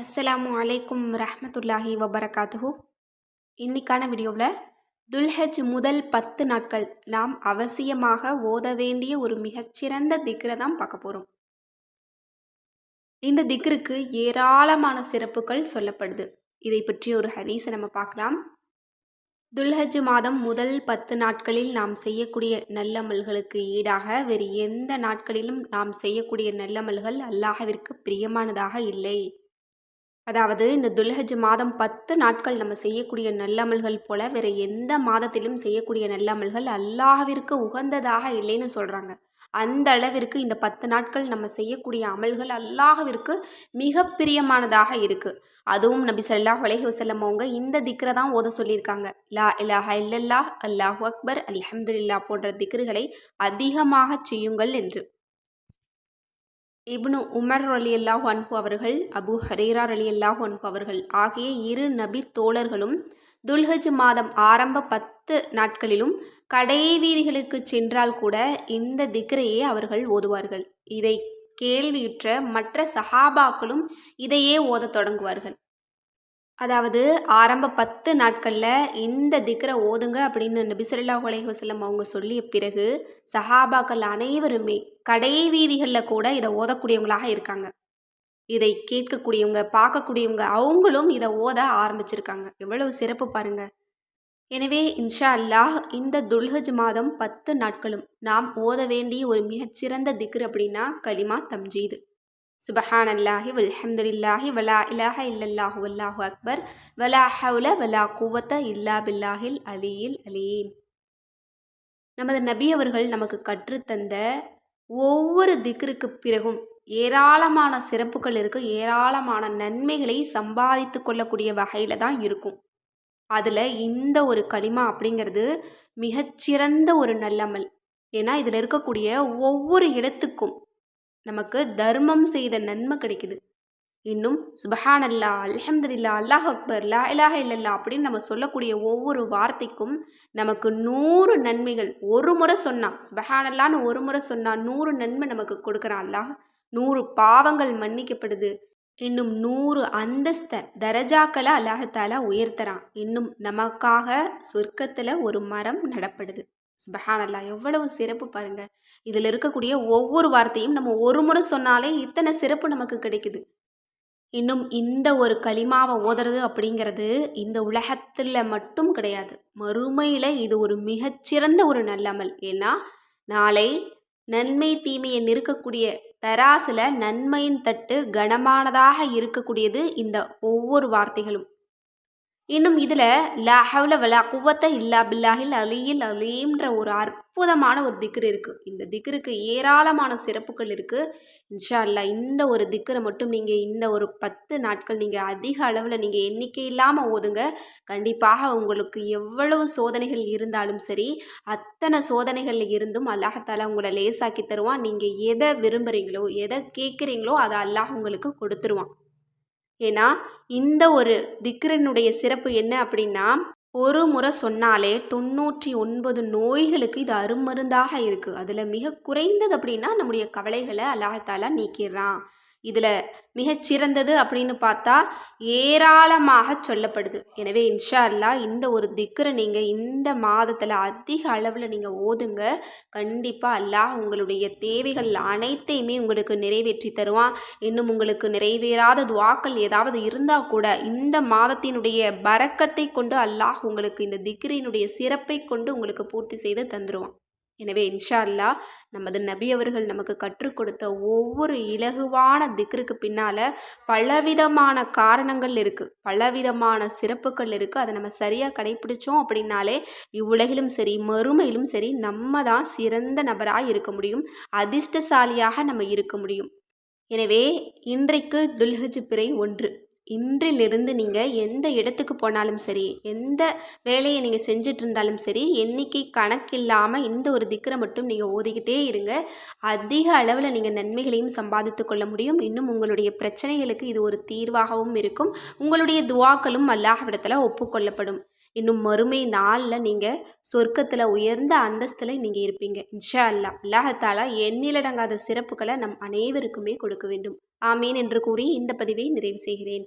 அஸ்ஸலாமு அலைக்கும் ரஹமத்துல்லாஹி வபரகாத்துஹு. இன்னைக்கான வீடியோவில் துல்ஹஜ் முதல் பத்து நாட்கள் நாம் அவசியமாக ஓத வேண்டிய ஒரு மிகச்சிறந்த திக்ரை தான் பார்க்க போகிறோம் இந்த திக்ருக்கு ஏராளமான சிறப்புகள் சொல்லப்படுது. இதை பற்றி ஒரு ஹதீஸை நம்ம பார்க்கலாம். துல்ஹஜ் மாதம் முதல் பத்து நாட்களில் நாம் செய்யக்கூடிய நல்லமல்களுக்கு ஈடாக வேறு எந்த நாட்களிலும் நாம் செய்யக்கூடிய நல்லமல்கள் அல்லாஹவிற்கு பிரியமானதாக இல்லை. அதாவது இந்த துல்ஹஜ் மாதம் பத்து நாட்கள் நம்ம செய்யக்கூடிய நல்லமல்கள் போல வேறு எந்த மாதத்திலும் செய்யக்கூடிய நல்லமல்கள் அல்லாஹ்விற்கு உகந்ததாக இல்லைன்னு சொல்கிறாங்க அந்த அளவிற்கு இந்த பத்து நாட்கள் நம்ம செய்யக்கூடிய அமல்கள் அல்லாஹ்விற்கு மிக பிரியமானதாக இருக்குது அதுவும் நபி சல்லா அலைஹி வசல்லம் அவங்க இந்த திக்ரை தான் ஓத சொல்லியிருக்காங்க. லா இலாஹா இல்லல்லாஹ் அல்லாஹு அக்பர் அல்ஹம்துல்லா போன்ற திக்ருகளை அதிகமாக செய்யுங்கள் என்று. இப்னு உமர் அலி அல்லாஹ் அன்பு அவர்கள் அபு ஹரீரா அலி அல்லாஹ் அன்பு அவர்கள் ஆகிய இரு நபி தோழர்களும் துல்ஹஜ் மாதம் ஆரம்ப பத்து நாட்களிலும் கடை வீதிகளுக்கு சென்றால் கூட இந்த திக்ரையே அவர்கள் ஓதுவார்கள். இதை கேள்வியுற்ற மற்ற சஹாபாக்களும் இதையே ஓதத் தொடங்குவார்கள். அதாவது ஆரம்ப பத்து நாட்களில் இந்த திக்ரை ஓதுங்க அப்படின்னு நபி ஸல்லல்லாஹு அலைஹி அவங்க சொல்லிய பிறகு சஹாபாக்கள் அனைவருமே கடை வீதிகளில் கூட இதை ஓதக்கூடியவங்களாக இருக்காங்க. இதை கேட்கக்கூடியவங்க பார்க்கக்கூடியவங்க அவங்களும் இதை ஓத ஆரம்பிச்சிருக்காங்க. எவ்வளவு சிறப்பு பாருங்க. எனவே இன்ஷா அல்லாஹ் இந்த துல்ஹஜ் மாதம் பத்து நாட்களும் நாம் ஓத வேண்டிய ஒரு மிகச்சிறந்த திக்ர் அப்படின்னா கலிமா தம்ஜீது. சுபஹான் அல்லாஹி வல்ஹம்துலில்லாஹி வலா இலாஹ இல்லல்லாஹு வல்லாஹு அக்பர். வலா ஹவுல வலா குவத்த இல்லா பில்லாஹில் அலியில் அலீம். நமது நபி அவர்கள் நமக்கு கற்றுத்தந்த ஒவ்வொரு திக்ருக்கு பிறகும் ஏராளமான சிறப்புகள் இருக்குது ஏராளமான நன்மைகளை சம்பாதித்து கொள்ளக்கூடிய வகையில் தான் இருக்கும். அதில் இந்த ஒரு களிமா அப்படிங்கிறது மிகச்சிறந்த ஒரு நல்லமல் ஏன்னா இதில் இருக்கக்கூடிய ஒவ்வொரு இடத்துக்கும் நமக்கு தர்மம் செய்த நன்மை கிடைக்குது. இன்னும் சுபஹான் அல்லா அல்ஹம்துலில்லா அல்லாஹ் அக்பர் லா இலாஹ இல்லல்லா அப்படின்னு நம்ம சொல்லக்கூடிய ஒவ்வொரு வார்த்தைக்கும் நமக்கு நூறு நன்மைகள். ஒரு முறை சொன்னான் சுபஹான் அல்லான்னு ஒரு முறை சொன்னால் நூறு நன்மை நமக்கு கொடுக்குறான் அல்லாஹ். நூறு பாவங்கள் மன்னிக்கப்படுது. இன்னும் நூறு அந்தஸ்த தரஜாக்களை அல்லாஹத்தாலா உயர்த்தறான். இன்னும் நமக்காக சொர்க்கத்தில் ஒரு மரம் நடப்படுது. சுபஹானல்லா எவ்வளவு சிறப்பு பாருங்க. இதில் இருக்கக்கூடிய ஒவ்வொரு வார்த்தையும் நம்ம ஒரு முறை சொன்னாலே இத்தனை சிறப்பு நமக்கு கிடைக்குது. இன்னும் இந்த ஒரு களிமாவை ஓதுறது அப்படிங்கிறது இந்த உலகத்தில் மட்டும் கிடையாது. மறுமையில் இது ஒரு மிகச்சிறந்த ஒரு நல்லமல். ஏன்னா நாளை நன்மை தீமையை நிற்கக்கூடிய தராசில் நன்மையின் தட்டு கனமானதாக இருக்கக்கூடியது இந்த ஒவ்வொரு வார்த்தைகளும். இன்னும் இதில் லா ஹவ்ல வலா குவத்த இல்லா பில்லாஹில் அலியில் அலீம்ன்ற ஒரு அற்புதமான ஒரு திக்ரு இருக்குது இந்த திக்ருக்கு ஏராளமான சிறப்புகள் இருக்குது இன்ஷா அல்லா இந்த ஒரு திக்ரை மட்டும் நீங்கள் இந்த ஒரு பத்து நாட்கள் நீங்கள் அதிக அளவில் நீங்கள் எண்ணிக்கை இல்லாமல் ஓதுங்க. கண்டிப்பாக உங்களுக்கு எவ்வளவு சோதனைகள் இருந்தாலும் சரி அத்தனை சோதனைகளில் இருந்தும் அல்லாஹால உங்களை லேசாக்கி தருவான். நீங்கள் எதை விரும்புகிறீங்களோ எதை கேட்குறீங்களோ அதை அல்லாஹ் உங்களுக்கு கொடுத்துருவான். ஏன்னா இந்த ஒரு திக்ரனுடைய சிறப்பு என்ன அப்படின்னா ஒரு முறை சொன்னாலே தொண்ணூற்றி ஒன்பது நோய்களுக்கு இது அருமருந்தாக இருக்குது அதில் மிக குறைந்தது அப்படின்னா நம்முடைய கவலைகளை அல்லாஹாலா நீக்கிடுறான். இதில் மிகச்சிறந்தது அப்படின்னு பார்த்தா ஏராளமாக சொல்லப்படுது. எனவே இன்ஷா அல்லா இந்த ஒரு திக்கரை நீங்கள் இந்த மாதத்தில் அதிக அளவில் நீங்கள் ஓதுங்க. கண்டிப்பாக அல்லாஹ் உங்களுடைய தேவைகள் அனைத்தையுமே உங்களுக்கு நிறைவேற்றி தருவான். இன்னும் உங்களுக்கு நிறைவேறாத துவாக்கள் ஏதாவது இருந்தால் கூட இந்த மாதத்தினுடைய பறக்கத்தை கொண்டு அல்லாஹ் உங்களுக்கு இந்த திக்ரினுடைய சிறப்பை கொண்டு உங்களுக்கு பூர்த்தி செய்து தந்துடுவான் எனவே இன்ஷா அல்லா நமது நபி அவர்கள் நமக்கு கற்றுக் கொடுத்த ஒவ்வொரு இலகுவான திக்ருக்கு பின்னால் பலவிதமான காரணங்கள் இருக்குது பலவிதமான சிறப்புகள் இருக்குது அதை நம்ம சரியாக கடைப்பிடிச்சோம் அப்படின்னாலே இவ்வுலகிலும் சரி மறுமையிலும் சரி நம்ம தான் சிறந்த நபராக இருக்க முடியும். அதிர்ஷ்டசாலியாக நம்ம இருக்க முடியும். எனவே இன்றைக்கு துல்ஹஜ் பிறை ஒன்று. இன்றிலிருந்து நீங்கள் எந்த இடத்துக்கு போனாலும் சரி எந்த வேலையை நீங்கள் செஞ்சுட்டு இருந்தாலும் சரி எண்ணிக்கை கணக்கில்லாமல் இந்த ஒரு திக்கரை மட்டும் நீங்கள் ஓதிக்கிட்டே இருங்க. அதிக அளவில் நீங்கள் நன்மைகளையும் சம்பாதித்து கொள்ள முடியும். இன்னும் உங்களுடைய பிரச்சனைகளுக்கு இது ஒரு தீர்வாகவும் இருக்கும். உங்களுடைய துவாக்களும் அல்லாஹ்விடத்தில் ஒப்புக்கொள்ளப்படும் இன்னும் மறுமை நாளில் நீங்கள் சொர்க்கத்தில் உயர்ந்த அந்தஸ்தில் நீங்கள் இருப்பீங்க. இன்ஷா அல்லா அல்லாஹத்தாலா எண்ணிலடங்காத சிறப்புகளை நம் அனைவருக்குமே கொடுக்க வேண்டும். ஆமீன் என்று கூறி இந்த பதிவை நிறைவு செய்கிறேன்.